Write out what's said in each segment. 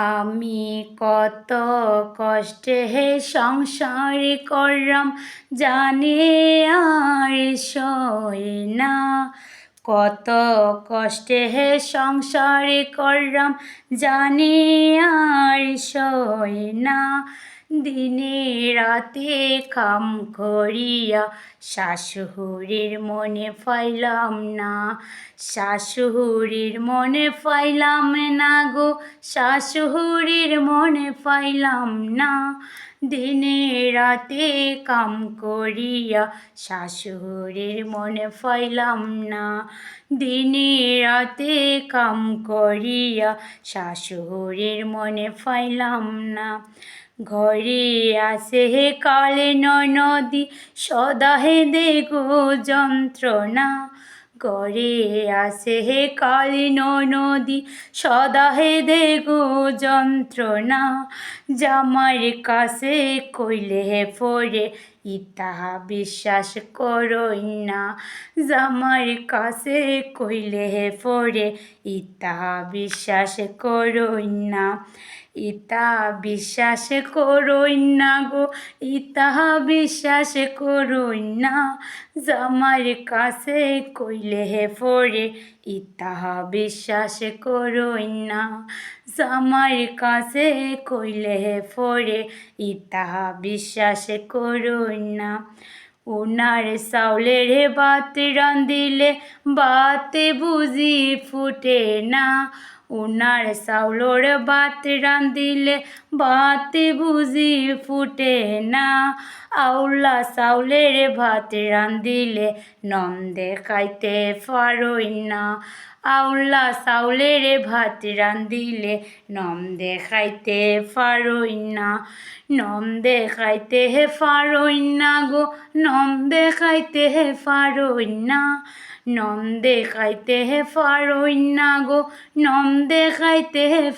আমি কত কষ্টে হে সংসার করলাম, জানে আর সয় না। কত কষ্টে হে সংসার করলাম, জানে আর সয় না। দিনে রাতে কাম করিয়া শাশুড়ির মনে ফাইলাম না। শাশুড়ির মনে ফাইলাম না গো, শাশুড়ির মনে ফাইলাম না। দিনে রাতে কাম করিয়া শাশুড়ির মনে ফাইলাম না। দিনে রাতে কাম করিয়া শাশুড়ির মনে ফাইলাম না। ঘরে আসে হে কালে নদী সদা হে দেখো যন্ত্রণা। ঘরে আসে হে কালীন নদী সদা হে দেখো যন্ত্রণা। জামার কাছে কইলে হে পড়ে ইতাহা বিশ্বাস করই না। জামার কাছে কইলে হে পড়ে ইতাহা বিশ্বাস করই না। ইতা বিশ্বাস করই না গো ইতাহা বিশ্বাস করই না জামার কাছে কইলে হে পড়ে ইতাহা বিশ্বাস করই না জামার কাছে কইলে হে পড়ে ইতাহা বিশ্বাস করই না উনার চাউলের বাত রান্দিলে বাতে বুঝি ফুটে না। উনার চাউলর বাত রান্দিলে বাতে বুঝি ফুটে না। আউলা চাউলের ভাত রান্দিলে নন্দে খাইতে পারই না। আউলা চাউলের ভাত রান্দিলে নন্দে খাইতে পারই না। নন্দে খাইতে হে পারই না গো, নন্দে খাইতে হে পারই না। নন্দে খাইতে হে না গো, নম খাইতে হে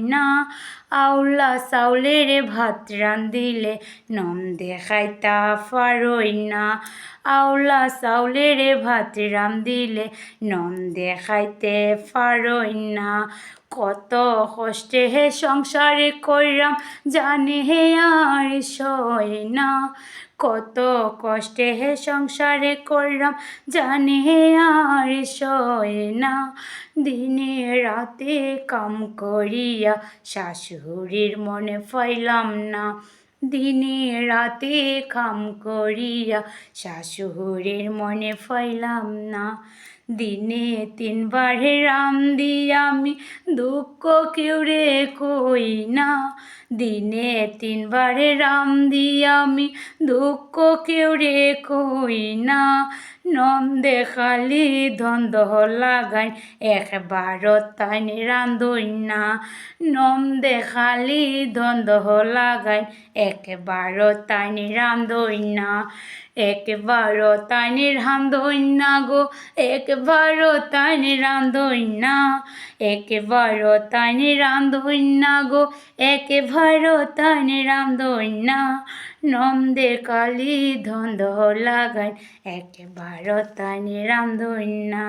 না আউলা চাউলের ভাত রাঁধিলে নন্দে খাইতা ফারই না আউলা চাউলের ভাত রাঁধিলে নন্দে খাইতে ফারই না কত কষ্টে হে সংসারে কইরাম জানে হে আর সয় না। কত কষ্টে হে সংসারে করলাম, জানে আর সয় না। দিনে রাতে কাম করিয়া শাশুড়ির মনে ফাইলাম না। দিনে রাতে কাম করিয়া শাশুড়ির মনে ফাইলাম না। দিনে তিনবারে রাম দিয়া আমি, দুঃখ কেউ রে কই না। দিনে তিনবারে রাম দিয়া আমি, দুঃখ কেউ রে কই না। নন্দে খালি দ্বন্দ্ব লাগাই, একবার তাই রান্ধই না। নন্দে খালি দ্বন্দ্ব লাগাই, একবার তাই রান্ধই না। একবার তাই রান্ধই না গো একবার তাই রান্ধই না একবার তাই রান্ধই না গো একবার তাই রান্ধই না নন্দে কালি ধন্দ লাগাই একবার তাই রান্ধই না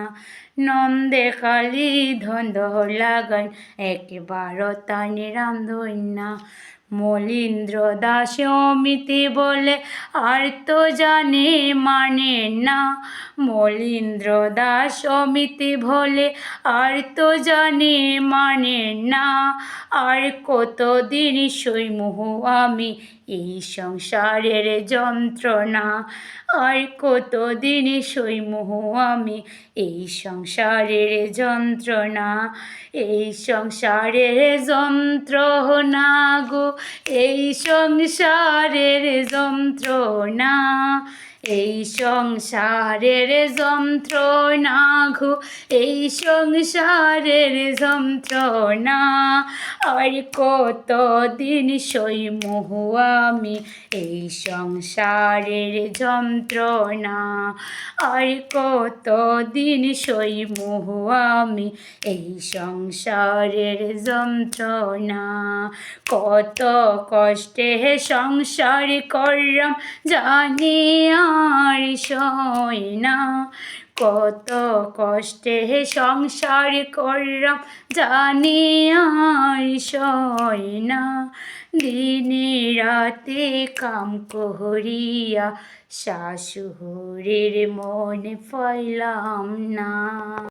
নন্দে কালি ধন্দ লাগাই একবার তাই রান্ধই না মলিন্দ্র দাস অমিতি বলে আর তো জানে মানে না। মলিন্দ্র দাস অমিতি বলে, আর তো জানে মানে না, আর কতদিন সইমুহ আমি এই সংসারের যন্ত্রণা, আর কতদিন সইমুহ আমি এই সংসারের যন্ত্রণা, এই সংসারের যন্ত্রণা গো, এই সংসারের যন্ত্রণা। এই সংসারের যন্ত্রণা ঘো, এই সংসারের যন্ত্রণা। আর কত দিন সইমুহ আমি, এই সংসারের যন্ত্রণা। আর কত দিন সইমুহ আমি, এই সংসারের যন্ত্রণা। কত কষ্টে সংসার করলাম, জানি আর সয় না। কত কষ্টে সংসার করলাম, জানি আর সয় না। দিনে রাতে কাম করিয়া শাশুড়ির মনে পাইলাম না।